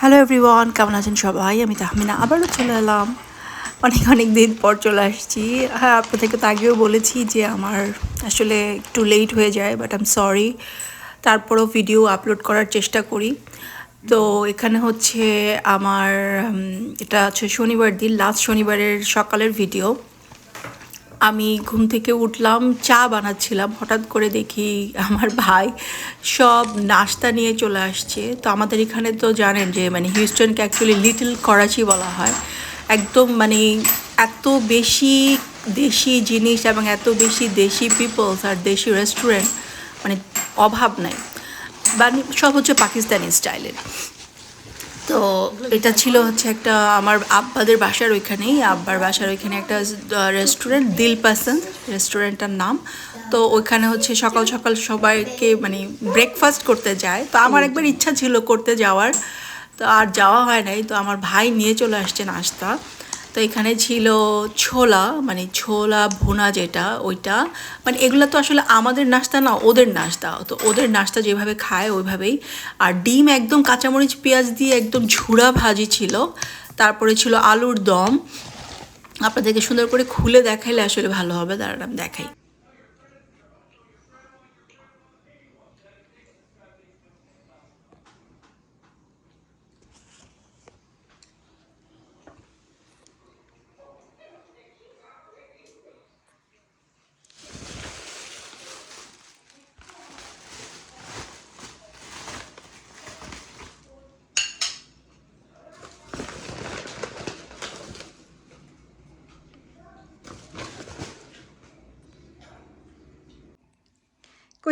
Hello everyone কেমন আছেন সবাই? আমি তাহমিনা, আবারও চলে এলাম। অনেক অনেক দিন পর চলে আসছি। হ্যাঁ আপনাদেরকে তো আগেও বলেছি যে আমার আসলে একটু লেট হয়ে যায় বাট আম সরি তারপরও ভিডিও আপলোড করার চেষ্টা করি। তো এখানে হচ্ছে আমার এটা হচ্ছে শনিবার দিন লাস্ট শনিবারের সকালের ভিডিও আমি ঘুম থেকে উঠলাম, চা বানাচ্ছিলাম, হঠাৎ করে দেখি আমার ভাই সব নাস্তা নিয়ে চলে আসছে। তো আমাদের এখানে তো জানেন যে মানে হিউস্টনকে অ্যাকচুয়ালি লিটল করাচি বলা হয়। একদম মানে এত বেশি দেশি জিনিস এবং এত বেশি দেশি পিপলস আর দেশি রেস্টুরেন্ট মানে অভাব নাই। মানে সব হচ্ছে পাকিস্তানি স্টাইলের। তো এটা ছিল হচ্ছে একটা আমার আব্বাদের বাসার ওইখানেই, আব্বার বাসার ওইখানে একটা রেস্টুরেন্ট দিল পাসন্দ রেস্টুরেন্টটার নাম। তো ওইখানে হচ্ছে সকাল সকাল সবাইকে মানে ব্রেকফাস্ট করতে যায়। তো আমার একবার ইচ্ছা ছিল করতে যাওয়ার। তো আর যাওয়া হয় নাই। তো আমার ভাই নিয়ে চলে আসছে নাস্তা। তো এখানে ছিল ছোলা মানে ছোলা, ভোনা যেটা, ওইটা। মানে এগুলো তো আসলে আমাদের নাস্তা না, ওদের নাস্তা। তো ওদের নাস্তা যেভাবে খায়, ওইভাবেই। আর ডিম একদম কাঁচামরিচ, পেঁয়াজ দিয়ে একদম ঝুড়া ভাজি ছিল। তারপরে ছিল আলুর দম। আপনাদেরকে সুন্দর করে খুলে দেখাইলে আসলে ভালো হবে, দাঁড়ান দেখাই।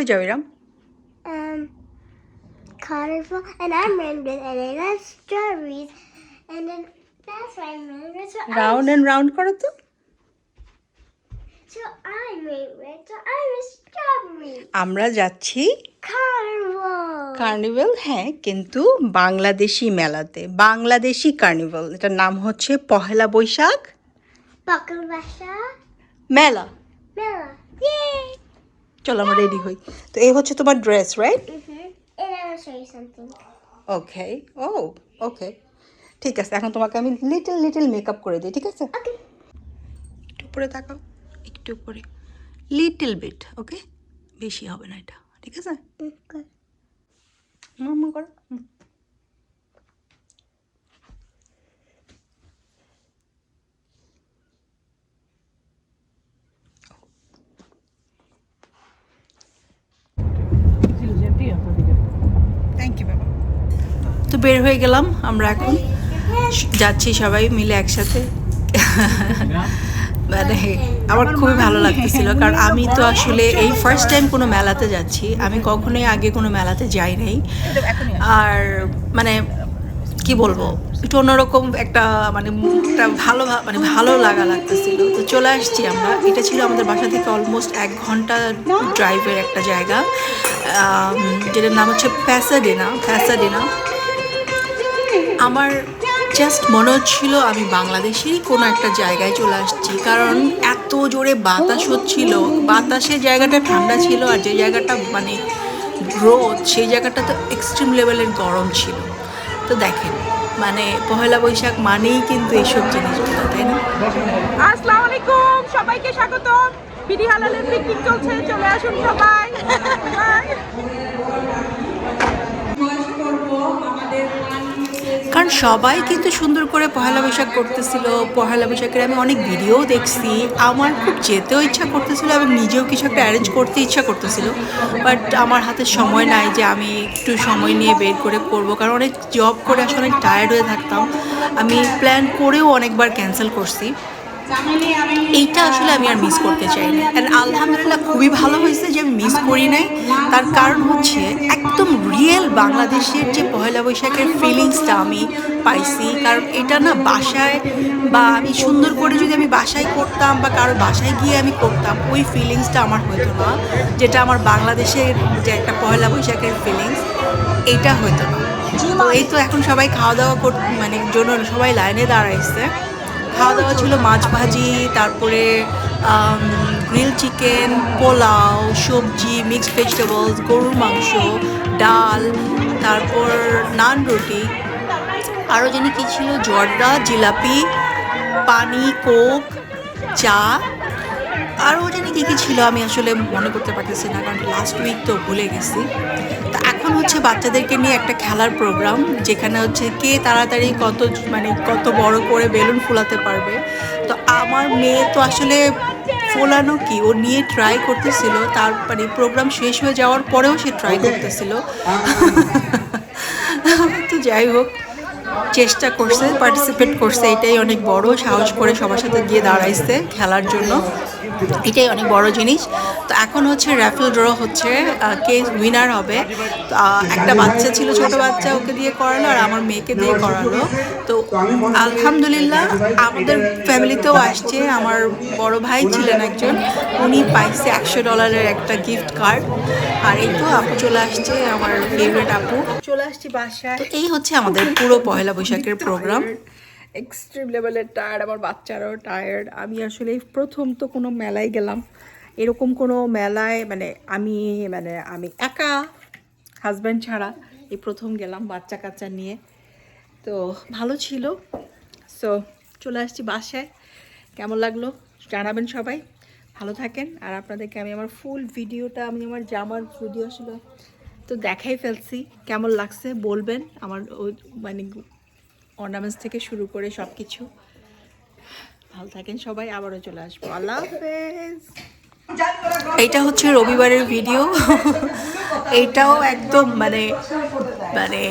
যাও এরাম Um, carnival, and I'm Raymond, and I love strawberries, and then that's Raymond, so round I'm, round করো তো so I'm Raymond, so I'm a strawberry. আমরা যাচ্ছি Carnival. কার্নিভেল হ্যাঁ কিন্তু বাংলাদেশি মেলাতে বাংলাদেশি কার্নিভেল এটার নাম হচ্ছে পহেলা বৈশাখ Buckle Basha. মেলা Mela. চলো আমরা রেডি হই। তো এই হচ্ছে তোমার ড্রেস রাইট ওকে ও ওকে ঠিক আছে এখন তোমাকে আমি লিটল লিটল মেকআপ করে দিই ঠিক আছে. একটু উপরে তাকাও একটু উপরে। লিটল বিট ওকে বেশি হবে না এটা ঠিক আছে. মাম্মা করো। তো বের হয়ে গেলাম, আমরা এখন যাচ্ছি সবাই মিলে একসাথে। মানে আমার খুবই ভালো লাগতেছিল, কারণ আমি তো আসলে এই ফার্স্ট টাইম কোনো মেলাতে যাচ্ছি। আমি কখনোই আগে কোনো মেলাতে যাই নাই। আর মানে কি বলব, একটু অন্যরকম একটা মানে একটা ভালো মানে ভালো লাগা লাগতেছিল। তো চলে আসছি আমরা। এটা ছিল আমাদের বাসা থেকে অলমোস্ট এক ঘণ্টা ড্রাইভের একটা জায়গা যেটার নাম হচ্ছে প্যাসাডেনা প্যাসাডেনা আমার জাস্ট মনে হচ্ছিল আমি বাংলাদেশেরই কোনো একটা জায়গায় চলে আসছি। কারণ এত জোরে বাতাস হচ্ছিল বাতাসের জায়গাটা ঠান্ডা ছিল আর যে জায়গাটা মানে রোদ সেই জায়গাটা তো এক্সট্রিম লেভেলের গরম ছিল। তো দেখেন মানে পহেলা বৈশাখ মানেই কিন্তু এইসব জিনিসগুলো তাই না? আসসালামু আলাইকুম সবাইকে স্বাগতম। বিডি হালালের পিকনিক চলছে চলে আসুন সবাই। কারণ সবাই কিন্তু সুন্দর করে পহেলা বৈশাখ করতেছিল। পহেলা বৈশাখের আমি অনেক ভিডিও দেখছি। আমার খুব যেতেও ইচ্ছা করতেছিল এবং নিজেও কিছু একটা অ্যারেঞ্জ করতে ইচ্ছা করতেছিল। বাট আমার হাতে সময় নাই যে আমি একটু সময় নিয়ে বের করে করব। কারণ অনেক জব করে আসলে অনেক টায়ার্ড হয়ে থাকতাম। আমি প্ল্যান করেও অনেকবার ক্যান্সেল করছি। এইটা আসলে আমি আর মিস করতে চাই না। অ্যান্ড আলহামদুলিল্লাহ খুবই ভালো হয়েছে যে আমি মিস করি নাই। তার কারণ হচ্ছে একদম রিয়েল বাংলাদেশের যে পয়লা বৈশাখের ফিলিংসটা আমি পাইছি। কারণ এটা না বাসায় বা আমি সুন্দর করে যদি আমি বাসায় করতাম বা কারও বাসায় গিয়ে আমি করতাম, ওই ফিলিংসটা আমার হতো না। যেটা আমার বাংলাদেশের যে একটা পয়লা বৈশাখের ফিলিংস এটা হতো না। তো এই তো এখন সবাই খাওয়া দাওয়া কর মানে জন্য সবাই লাইনে দাঁড়াইছে। খাওয়া দাওয়া ছিল মাছ ভাজি, তারপরে গ্রিল চিকেন পোলাও, সবজি মিক্সড ভেজিটেবলস গরুর মাংস, ডাল, তারপর নান রুটি। আরও যেন কী ছিল? জর্দা, জিলাপি, পানি, কোক, চা। আরও জানি কী কী ছিল? আমি আসলে মনে করতে পারতেছি না, কারণ লাস্ট উইক তো ভুলে গেছি। এখন হচ্ছে বাচ্চাদেরকে নিয়ে একটা খেলার প্রোগ্রাম যেখানে হচ্ছে কে তাড়াতাড়ি কত মানে কত বড় করে বেলুন ফুলাতে পারবে। তো আমার মেয়ে তো আসলে ফোলানো কি? ও নিয়ে ট্রাই করতেছিল তার মানে প্রোগ্রাম শেষ হয়ে যাওয়ার পরেও সে ট্রাই করতেছিল। তো যাই হোক। চেষ্টা করছে পার্টিসিপেট করছে। এটাই অনেক বড় সাহস করে সবার সাথে গিয়ে দাঁড়াইছে খেলার জন্য। এটাই অনেক বড় জিনিস। তো এখন হচ্ছে র্যাফেল ড্র হচ্ছে কে উইনার হবে। একটা বাচ্চা ছিল, ছোট বাচ্চা ওকে দিয়ে করালো আর আমার মেয়েকে দিয়ে করালো। তো, আলহামদুলিল্লাহ আমাদের ফ্যামিলিতেও আসছে। আমার বড় ভাই ছিলেন একজন, উনি পাইছে একশো ডলারের একটা গিফট কার্ড আর এই তো আপু চলে আসছে, আমার ফেভারিট আপু। চলে আসছি বাসায়। এই হচ্ছে আমাদের পুরো পয়লা বৈশাখের প্রোগ্রাম এক্সট্রিম লেভেলের টায়ার্ড আমার বাচ্চারাও টায়ার্ড আমি আসলে প্রথম তো কোনো মেলায় গেলাম। এরকম কোনো মেলায় মানে আমি মানে আমি একা হাজব্যান্ড ছাড়া এই প্রথম গেলাম বাচ্চা কাচ্চা নিয়ে। তো ভালো ছিল। সো চলে আসছি বাসায়। কেমন লাগল জানাবেন সবাই। ভালো থাকেন। আর আপনাদেরকে আমি আমার ফুল ভিডিওটা আমি আমার জামার ভিডিও আসলে তো দেখাই ফেলছি। কেমন লাগছে বলবেন আমার ওই মানে অর্নামেন্টস থেকে শুরু করে সব কিছু ভালো থাকেন সবাই, আবারও চলে আসব। আল্লাহ হাফেজ। এইটা হচ্ছে রবিবারের ভিডিও। এইটাও একদম মানে মানে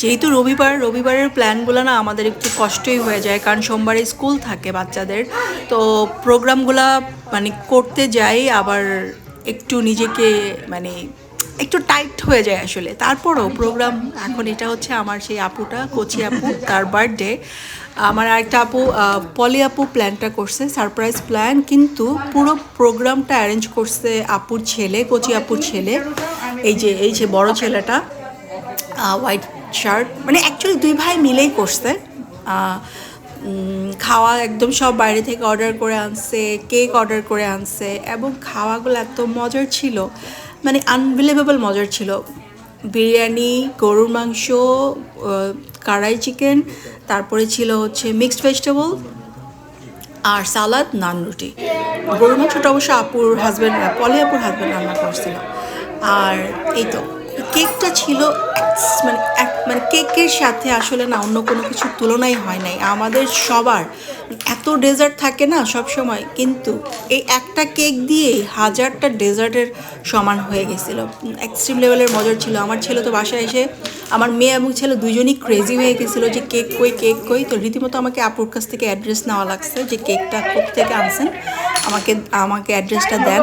যেহেতু রবিবার, রবিবারের প্ল্যানগুলো না আমাদের একটু কষ্টই হয়ে যায়, কারণ সোমবারে স্কুল থাকে বাচ্চাদের। তো প্রোগ্রামগুলা মানে করতে যাই, আবার একটু নিজেকে মানে একটু টাইট হয়ে যায় আসলে। তারপরও প্রোগ্রাম এখন এটা হচ্ছে আমার সেই আপুটা, কচি আপু, তার বার্থডে আমার আরেকটা আপু পলি আপু প্ল্যানটা করছে সারপ্রাইজ প্ল্যান কিন্তু পুরো প্রোগ্রামটা অ্যারেঞ্জ করছে আপুর ছেলে, কচি আপুর ছেলে। এই যে এই যে বড় ছেলেটা হোয়াইট শার্ট মানে অ্যাকচুয়ালি দুই ভাই মিলেই করছে। খাওয়া একদম সব বাইরে থেকে অর্ডার করে আনছে কেক অর্ডার করে আনছে, এবং খাওয়াগুলো এত মজার ছিল। মানে আনবিলিভেবল মজার ছিল। বিরিয়ানি, গরুর মাংস কারাই চিকেন তারপরে ছিল হচ্ছে মিক্সড ভেজিটেবল আর সালাদ, নান রুটি। গরুর মাংসটা অবশ্য আপুর হাজব্যান্ড পলি আপুর হাজব্যান্ড রান্না করছিল। আর এই তো কেকটা ছিল মানে এক- মানে কেকের সাথে আসলে না অন্য কোনো কিছুর তুলনাই হয় নাই। আমাদের সবার এত ডেজার্ট থাকে না সব সময় কিন্তু এই একটা কেক দিয়েই হাজারটা ডেজার্টের সমান হয়ে গেছিল। এক্সট্রিম লেভেলের মজার ছিল। আমার ছেলে তো বাসায় এসে, আমার মেয়ে এবং ছেলে দুজনই ক্রেজি হয়ে গেছিল যে কেক কই কেক কই। তো রীতিমতো আমাকে আপুর কাছ থেকে অ্যাড্রেস নেওয়া লাগছে যে কেকটা থেকে আনছেন, আমাকে আমাকে অ্যাড্রেসটা দেন।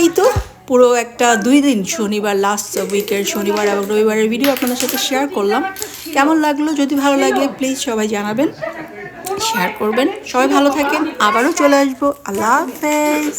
এই তো পুরো একটা দুই দিন, শনিবার লাস্ট উইকের শনিবার এবং রবিবারের ভিডিও আপনাদের সাথে শেয়ার করলাম। কেমন লাগল? যদি ভালো লাগে প্লিজ সবাই জানাবেন শেয়ার করবেন। সবাই ভালো থাকেন, আবারও চলে আসব। আল্লাহ হাফেজ।